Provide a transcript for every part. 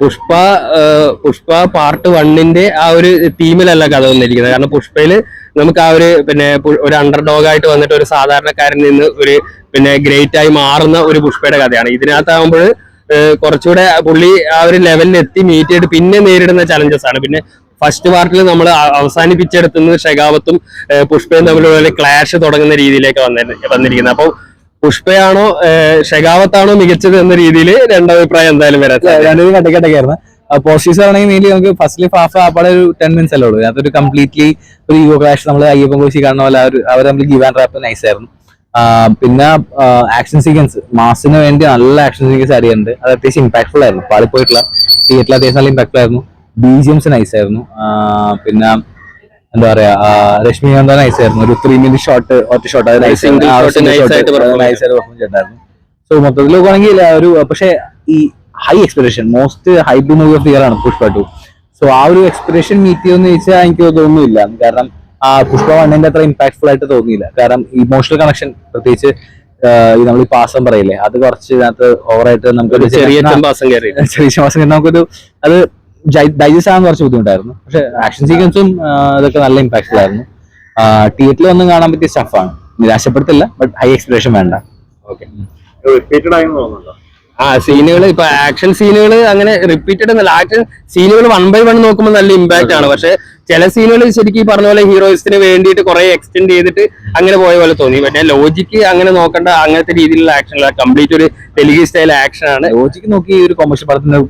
Pushpa Pushpa part വണ്ണിന്റെ ആ ഒരു തീമിലല്ല കഥ വന്നിരിക്കുന്നത്. കാരണം പുഷ്പയിൽ നമുക്ക് ആ ഒരു പിന്നെ ഒരു അണ്ടർ ഡോഗ് ആയിട്ട് വന്നിട്ട് ഒരു സാധാരണക്കാരൻ നിന്ന് ഒരു പിന്നെ ഗ്രേറ്റ് ആയി മാറുന്ന ഒരു പുഷ്പയുടെ കഥയാണ്. ഇതിനകത്താകുമ്പോൾ കുറച്ചുകൂടെ പുള്ളി ആ ഒരു ലെവലിൽ എത്തി മീറ്റ് ചെയ്ത് പിന്നെ നേരിടുന്ന ചലഞ്ചസ് ആണ്. പിന്നെ ഫസ്റ്റ് പാർട്ടിൽ നമ്മൾ അവസാനിപ്പിച്ചെടുത്തുന്നത് ഷെഗാവത്തും പുഷ്പയും തമ്മിലുള്ള ക്ലാഷ് തുടങ്ങുന്ന രീതിയിലേക്ക് വന്നി- വന്നിരിക്കുന്നത്. അപ്പോൾ പുഷ്പയാണോ ഷെഗാവത്താണോ മികച്ചത് എന്ന രീതിയിൽ രണ്ടഭിപ്രായം എന്തായാലും വരാം. രണ്ടുപേരും കട്ടക്കട്ടക്കായിരുന്നു പോസ്റ്റീസ് ആണെങ്കിൽ മെയിൻലി നമുക്ക് ഫസ്റ്റിൽ ഹാഫ് ആപ്പാടെ ഒരു ടെൻ മിനിറ്റ്സ് അല്ലേ ഉള്ളൂ. അതൊരു കംപ്ലീറ്റ്ലി ഒരു യുവ ക്ലാഷ് നമ്മൾ അയ്യപ്പൻ കോശി കാണുന്ന പോലെ അവർ തമ്മിൽ ഗീവ് ആൻഡ് റാപ്പ് നൈസ് ആയിരുന്നു. പിന്നെ ആക്ഷൻ സീക്വൻസ് മാസിന് വേണ്ടി നല്ല ആക്ഷൻ സീക്വൻസ് ആഡ് ചെയ്യുന്നുണ്ട് അത് അത്യാവശ്യം ഇമ്പാക്ട്ഫുൾ ആയിരുന്നു. പാടിപ്പോയിട്ടുള്ള തിയേറ്ററിൽ അത്യാവശ്യം നല്ല ഇമ്പാക്ട്ഫുൾ ആയിരുന്നു. ബി ജി എംസ് നൈസ് ആയിരുന്നു. പിന്നെ എന്താ പറയാ രശ്മികാന്ത നൈസ് ആയിരുന്നു. ഒരു ത്രീ മിനിറ്റ് ഷോട്ട് ഒറ്റ ഷോട്ട് അത് നൈസ് പെർഫോം സോ മൊത്തത്തിൽ നോക്കുകയാണെങ്കിൽ ഒരു പക്ഷേ ഈ high expectation most hype movie of year ആണ് പുഷ്പ ടു സോ ആ ഒരു എക്സ്പെക്ടേഷൻ മീറ്റ് ചെയ്യുമെന്ന് ചോദിച്ചാൽ എനിക്ക് തോന്നുന്നില്ല. കാരണം ആ പുഷ്പ വണ്ണിന്റെ അത്ര ഇമ്പാക്ട്ഫുൾ ആയിട്ട് തോന്നിയില്ല. കാരണം ഇമോഷണൽ കണക്ഷൻ പ്രത്യേകിച്ച് ഈ നമ്മൾ ഈ പാസം പറയില്ലേ അത് കുറച്ച് ഇതിനകത്ത് ഓവറായിട്ട് നമുക്കൊരു ചെറിയ ചെറിയ ശ്വാസം നമുക്കൊരു അത് ഡൈജസ്റ്റ് ആകാൻ കുറച്ച് ബുദ്ധിമുട്ടായിരുന്നു. പക്ഷെ ആക്ഷൻ സീക്വൻസും ഇതൊക്കെ നല്ല ഇമ്പാക്ട്ഫുൾ ആയിരുന്നു. തിയേറ്ററിൽ ഒന്നും കാണാൻ പറ്റിയ സ്റ്റഫാണ് നിരാശപ്പെടുത്തില്ല ബട്ട് ഹൈ എക്സ്പ്രഷൻ വേണ്ട. റിപ്പീറ്റഡ് ആയി തോന്നുന്നുണ്ടോ? ആ സീനുകൾ ഇപ്പൊ ആക്ഷൻ സീനുകൾ അങ്ങനെ റിപ്പീറ്റഡ് എന്നല്ല. ആക്ഷൻ സീനുകൾ വൺ ബൈ വൺ നോക്കുമ്പോൾ നല്ല ഇമ്പാക്ട് ആണ്. പക്ഷെ ചില സീനുകൾ ശരിക്കും ഈ പറഞ്ഞ പോലെ ഹീറോയിസിന് വേണ്ടിയിട്ട് കുറെ എക്സ്റ്റെൻഡ് ചെയ്തിട്ട് അങ്ങനെ പോയ പോലെ തോന്നി. പക്ഷേ ലോജിക്ക് അങ്ങനെ നോക്കേണ്ട അങ്ങനത്തെ രീതിയിലുള്ള ആക്ഷൻ കംപ്ലീറ്റ് ഒരു ടെലിവിഷൻ സ്റ്റൈൽ ആക്ഷൻ ആണ്. ലോജിക്ക് നോക്കി ഈ ഒരു കൊമേഴ്ഷ്യൽ പടത്തിന്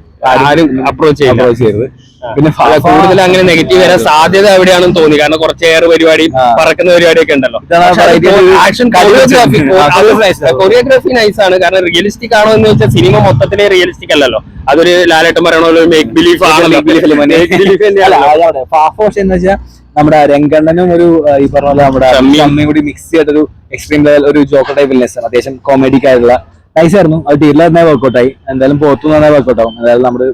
ആരും അപ്രോച്ച് അപ്രോച്ച് ചെയ്യരുത്. പിന്നെ കൂടുതൽ അങ്ങനെ നെഗറ്റീവ് വരാൻ സാധ്യത എവിടെയാണെന്ന് തോന്നി. കാരണം കുറച്ച് എയർ പരിപാടി പറക്കുന്ന പറക്കുന്ന പരിപാടിയൊക്കെ ഉണ്ടല്ലോ. Action choreography. കൊറിയോഗ്രാഫി നൈസ് ആണ്. കാരണം റിയലിസ്റ്റിക് ആണോ എന്ന് വെച്ചാൽ സിനിമ മൊത്തത്തിലെ റിയലിസ്റ്റിക് അല്ലല്ലോ. അതൊരു ലാലേട്ടൻ പറയണ പോലെ മേക്ക് ബിലീഫ് ആണ്. എന്ന് വെച്ചാൽ നമ്മുടെ രംഗണ്ണനും ഒരു ഈ പറഞ്ഞ പോലെ നമ്മുടെ. അമ്മയും കൂടി മിക്സ് ചെയ്തിട്ടൊരു എക്സ്ട്രീം ലെവൽ ഒരു ജോക്കർ ടൈപ്പ് വിൽനെസ് അത്യാവശ്യം കോമഡിക്ക് ആയിട്ടുള്ള നൈസ് ആയിരുന്നു. അത് ടീമിൽ തന്നെ വർക്കൗട്ട് ആയി. എന്തായാലും പുറത്തു തന്നെ വർക്കൗട്ട് ആവും. എന്തായാലും നമ്മുടെ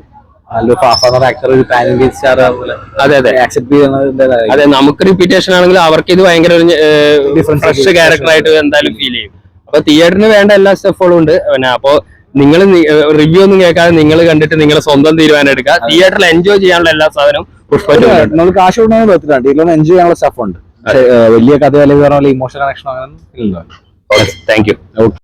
അതെ നമുക്ക് റിപ്പീറ്റേഷൻ ആണെങ്കിൽ അവർക്ക് ഇത് ഭയങ്കര ഫ്രഷ് ക്യാരക്ടർ ആയിട്ട് എന്തായാലും ഫീൽ ചെയ്യും. അപ്പൊ തിയേറ്ററിന് വേണ്ട എല്ലാ സ്റ്റെപ്പുകളും ഉണ്ട്. പിന്നെ അപ്പോ നിങ്ങൾ റിവ്യൂ ഒന്നും കേൾക്കാതെ നിങ്ങൾ കണ്ടിട്ട് നിങ്ങൾ സ്വന്തം തീരുമാനം എടുക്കുക. തിയേറ്ററിൽ എൻജോയ് ചെയ്യാനുള്ള എല്ലാ സാധനവും. നമ്മൾ കാശ് ഇതിലൊന്നും എൻജോയ് ചെയ്യാനുള്ള സ്റ്റഫ് ഉണ്ട്. വലിയ കഥ അല്ലെങ്കിൽ ഇമോഷണൽ കണക്ഷൻ അങ്ങനെ താങ്ക് യു